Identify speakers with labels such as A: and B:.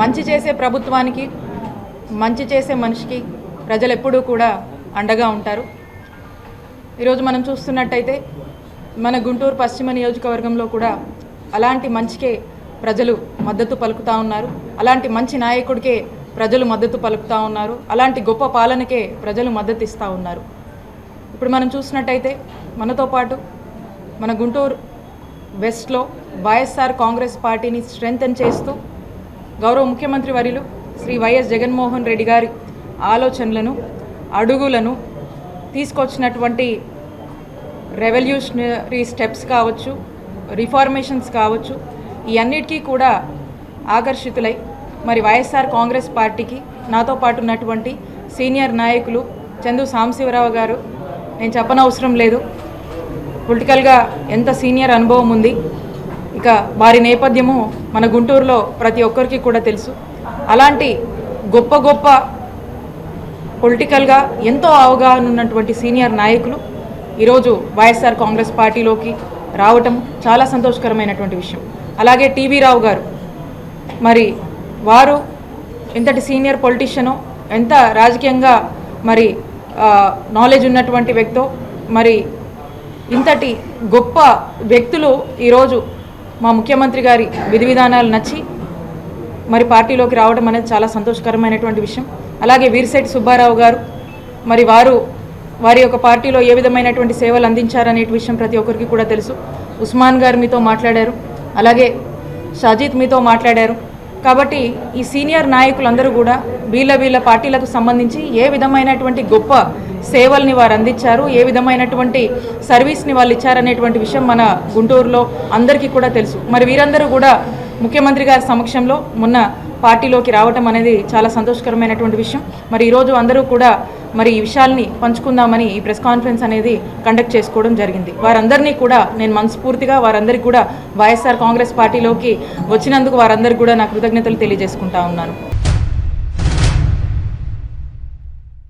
A: మంచి చేసే ప్రభుత్వానికి మంచి చేసే మనిషికి ప్రజలు ఎప్పుడూ కూడా అండగా ఉంటారు. ఈరోజు మనం చూస్తున్నట్టయితే మన గుంటూరు పశ్చిమ నియోజకవర్గంలో కూడా అలాంటి మంచికే ప్రజలు మద్దతు పలుకుతూ ఉన్నారు. అలాంటి మంచి నాయకుడికే ప్రజలు మద్దతు పలుకుతూ ఉన్నారు. అలాంటి గొప్ప పాలనకే ప్రజలు మద్దతు ఇస్తూ ఉన్నారు. ఇప్పుడు మనం చూసినట్టయితే మనతో పాటు మన గుంటూరు వెస్ట్లో వైఎస్ఆర్ కాంగ్రెస్ పార్టీని స్ట్రెంగ్తన్ చేస్తూ గౌరవ ముఖ్యమంత్రి వర్యులు శ్రీ వైఎస్ జగన్మోహన్ రెడ్డి గారి ఆలోచనలను అడుగులను తీసుకొచ్చినటువంటి రెవల్యూషనరీ స్టెప్స్ కావచ్చు రిఫార్మేషన్స్ కావచ్చు ఈ అన్నిటికీ కూడా ఆకర్షితులై మరి వైఎస్ఆర్ కాంగ్రెస్ పార్టీకి నాతో పాటు ఉన్నటువంటి సీనియర్ నాయకులు చందు సాంబశివరావు గారు నేను చెప్పనవసరం లేదు. పొలిటికల్గా ఎంత సీనియర్ అనుభవం ఉంది ఇక వారి నేపథ్యము మన గుంటూరులో ప్రతి ఒక్కరికి కూడా తెలుసు. అలాంటి గొప్ప గొప్ప పొలిటికల్గా ఎంతో అవగాహన ఉన్నటువంటి సీనియర్ నాయకులు ఈరోజు వైఎస్ఆర్ కాంగ్రెస్ పార్టీలోకి రావటం చాలా సంతోషకరమైనటువంటి విషయం. అలాగే టీవీ రావు గారు మరి వారు ఎంతటి సీనియర్ పొలిటీషియనో ఎంత రాజకీయంగా మరి నాలెడ్జ్ ఉన్నటువంటి వ్యక్తో మరి ఇంతటి గొప్ప వ్యక్తులు ఈరోజు మా ముఖ్యమంత్రి గారి విధి విధానాలు నచ్చి మరి పార్టీలోకి రావడం అనేది చాలా సంతోషకరమైనటువంటి విషయం. అలాగే వీరిశెట్టి సుబ్బారావు గారు మరి వారు వారి యొక్క పార్టీలో ఏ విధమైనటువంటి సేవలు అందించారనే విషయం ప్రతి ఒక్కరికి కూడా తెలుసు. ఉస్మాన్ గారు మీతో మాట్లాడారు. అలాగే షాజీత్ మీతో మాట్లాడారు. కాబట్టి ఈ సీనియర్ నాయకులందరూ కూడా వీళ్ళ వీళ్ళ పార్టీలకు సంబంధించి ఏ విధమైనటువంటి గొప్ప సేవల్ని వారు అందించారు ఏ విధమైనటువంటి సర్వీస్ని వాళ్ళు ఇచ్చారనేటువంటి విషయం మన గుంటూరులో అందరికీ కూడా తెలుసు. మరి వీరందరూ కూడా ముఖ్యమంత్రి గారి సమక్షంలో మొన్న పార్టీలోకి రావటం అనేది చాలా సంతోషకరమైనటువంటి విషయం. మరి ఈరోజు అందరూ కూడా మరి ఈ విషయాల్ని పంచుకుందామని ఈ ప్రెస్ కాన్ఫరెన్స్ అనేది కండక్ట్ చేసుకోవడం జరిగింది. వారందరినీ కూడా నేను మనస్ఫూర్తిగా వారందరికీ కూడా వైఎస్ఆర్ కాంగ్రెస్ పార్టీలోకి వచ్చినందుకు వారందరికీ కూడా నా కృతజ్ఞతలు తెలియజేసుకుంటా ఉన్నాను.